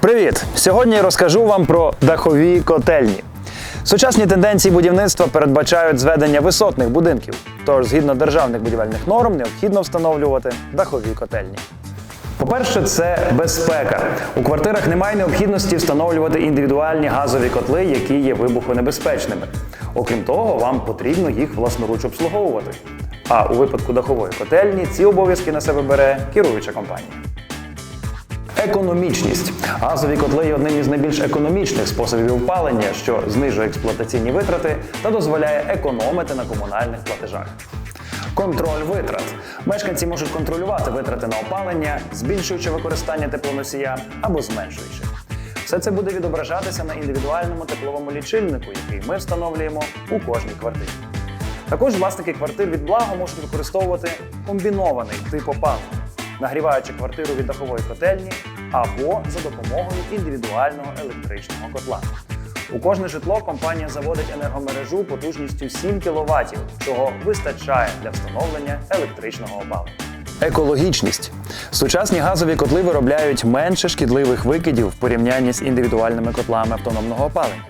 Привіт! Сьогодні я розкажу вам про дахові котельні. Сучасні тенденції будівництва передбачають зведення висотних будинків. Тож, згідно державних будівельних норм, необхідно встановлювати дахові котельні. По-перше, це безпека. У квартирах немає необхідності встановлювати індивідуальні газові котли, які є вибухонебезпечними. Окрім того, вам потрібно їх власноруч обслуговувати. А у випадку дахової котельні ці обов'язки на себе бере керуюча компанія. Економічність. Газові котли є одним із найбільш економічних способів опалення, що знижує експлуатаційні витрати та дозволяє економити на комунальних платежах. Контроль витрат. Мешканці можуть контролювати витрати на опалення, збільшуючи використання теплоносія або зменшуючи. Все це буде відображатися на індивідуальному тепловому лічильнику, який ми встановлюємо у кожній квартирі. Також власники квартир від благо можуть використовувати комбінований тип опалення, нагріваючи квартиру від дахової котельні або за допомогою індивідуального електричного котла. У кожне житло компанія заводить енергомережу потужністю 7 кВт, чого вистачає для встановлення електричного опалення. Екологічність. Сучасні газові котли виробляють менше шкідливих викидів в порівнянні з індивідуальними котлами автономного опалення.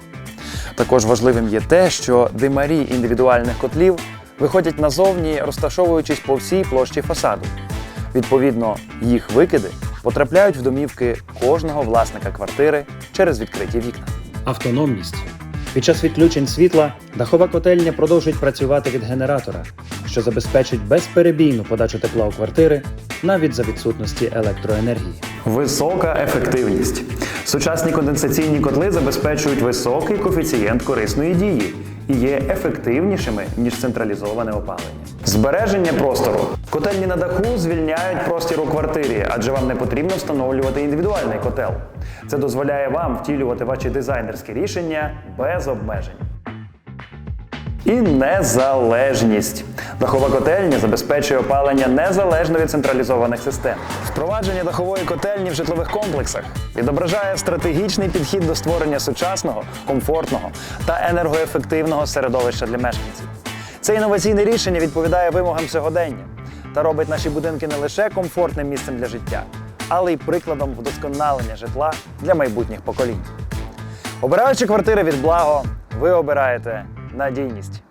Також важливим є те, що димарі індивідуальних котлів виходять назовні, розташовуючись по всій площі фасаду. Відповідно, їх викиди потрапляють в домівки кожного власника квартири через відкриті вікна. Автономність. Під час відключень світла дахова котельня продовжить працювати від генератора, що забезпечить безперебійну подачу тепла у квартири навіть за відсутності електроенергії. Висока ефективність. Сучасні конденсаційні котли забезпечують високий коефіцієнт корисної дії і є ефективнішими, ніж централізоване опалення. Збереження простору. Котельні на даху звільняють простір у квартирі, адже вам не потрібно встановлювати індивідуальний котел. Це дозволяє вам втілювати ваші дизайнерські рішення без обмежень. І незалежність. Дахова котельня забезпечує опалення незалежно від централізованих систем. Впровадження дахової котельні в житлових комплексах відображає стратегічний підхід до створення сучасного, комфортного та енергоефективного середовища для мешканців. Це інноваційне рішення відповідає вимогам сьогодення та робить наші будинки не лише комфортним місцем для життя, але й прикладом вдосконалення житла для майбутніх поколінь. Обираючи квартири від благо, ви обираєте надійність.